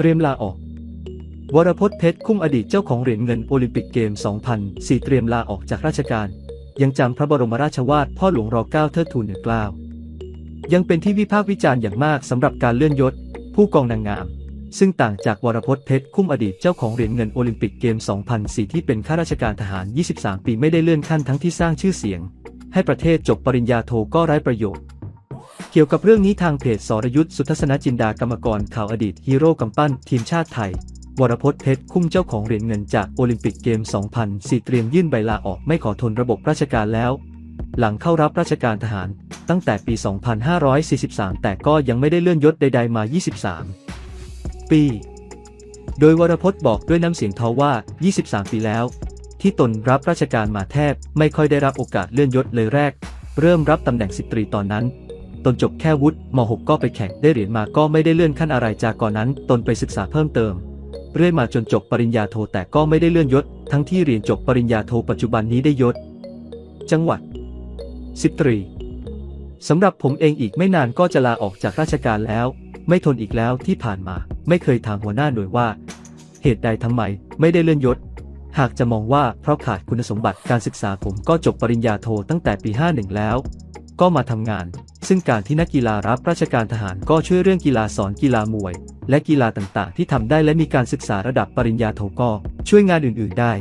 เตรียมลาออก วรพจน์เพชรคุ้มอดีตเจ้าของเหรียญเงินโอลิมปิกเกม 2004 เตรียมลาออกจากราชการ ยังจำพระบรมราชวาทพ่อหลวงรอเก้าเทิดทูนเหนือกล้าว ยังเป็นที่วิพากษ์วิจารณ์อย่างมากสำหรับการเลื่อนยศ ผู้กองนางงาม ซึ่งต่างจากวรพจน์เพชรคุ้มอดีตเจ้าของเหรียญเงินโอลิมปิกเกม 2004 ที่เป็นข้าราชการทหาร 23 ปีไม่ได้เลื่อนขั้นทั้งที่สร้างชื่อเสียง ให้ประเทศจบปริญญาโทก็ไร้ประโยชน์ เกี่ยวกับเรื่องนี้ทางเพจสรยุทธสุทัศนจินดากรรมกรข่าวอดีตฮีโร่กำปั้นทีมชาติไทย วรพจน์เพชรคุ้มเจ้าของเหรียญเงินจากโอลิมปิกเกม 2004 เตรียมยื่นใบลาออกไม่ขอทนระบบราชการแล้ว หลังเข้ารับราชการทหารตั้งแต่ปี 2543 แต่ก็ยังไม่ได้เลื่อนยศใด ๆ มา 23 ปี โดยวรพจน์บอกด้วยน้ำเสียงท้อว่า 23 ปีแล้ว ที่ตนรับราชการมาแทบไม่ค่อยได้รับโอกาสเลื่อนยศเลยแรก เริ่มรับตำแหน่งสิบตรีตอนนั้น ตนจบแค่วุฒิม .6 ก็ไปแข่งได้เหรียญมาก็ไม่ได้เลื่อนขั้นอะไรจากก่อนนั้น ตนไปศึกษาเพิ่มเติม เรื่อยมาจนจบปริญญาโทแต่ก็ไม่ได้เลื่อนยศ ทั้งที่เรียนจบปริญญาโทปัจจุบันนี้ได้ยศ จังหวัดสิบตรีสำหรับผมเองอีกไม่นานก็จะลาออกจากราชการแล้ว ไม่ทนอีกแล้วที่ผ่านมา ไม่เคยถามหัวหน้าหน่วยว่า เหตุใดทำไมไม่ได้เลื่อนยศ หากจะมองว่าเพราะขาดคุณสมบัติการศึกษาผมก็จบปริญญาโทตั้งแต่ปี 51 แล้ว ก็มาทำงาน ซึ่งการที่นักกีฬารับราชการทหารก็ช่วยเรื่องกีฬาสอนกีฬามวย และกีฬาต่างๆ ที่ทำได้และมีการศึกษาระดับปริญญาโทก็ช่วยงานอื่นๆได้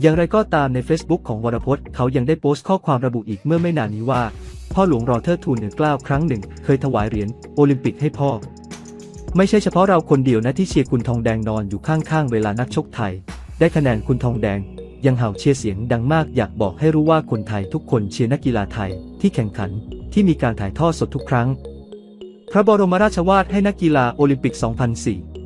อย่างไรก็ตามใน Facebook ของวรพจน์เขายังได้โพสต์ข้อความระบุอีกเมื่อไม่นานนี้ว่า พ่อหลวงรอเทิดทูนเหนือเกล้าวครั้งหนึ่ง เคยถวายเหรียญโอลิมปิกให้พ่อ ไม่ใช่เฉพาะเราคนเดียวนะที่เชียร์คุณทองแดงนอนอยู่ข้างๆเวลานักชกไทย ได้คะแนนคุณทองแดง ยังเห่าเชียร์เสียงดังมากอยากบอกให้รู้ว่าคนไทยทุกคนเชียร์นักกีฬาไทยที่แข่งขันที่มีการถ่ายทอดสดทุกครั้ง พระบรมราชวาทให้นักกีฬาโอลิมปิก 2004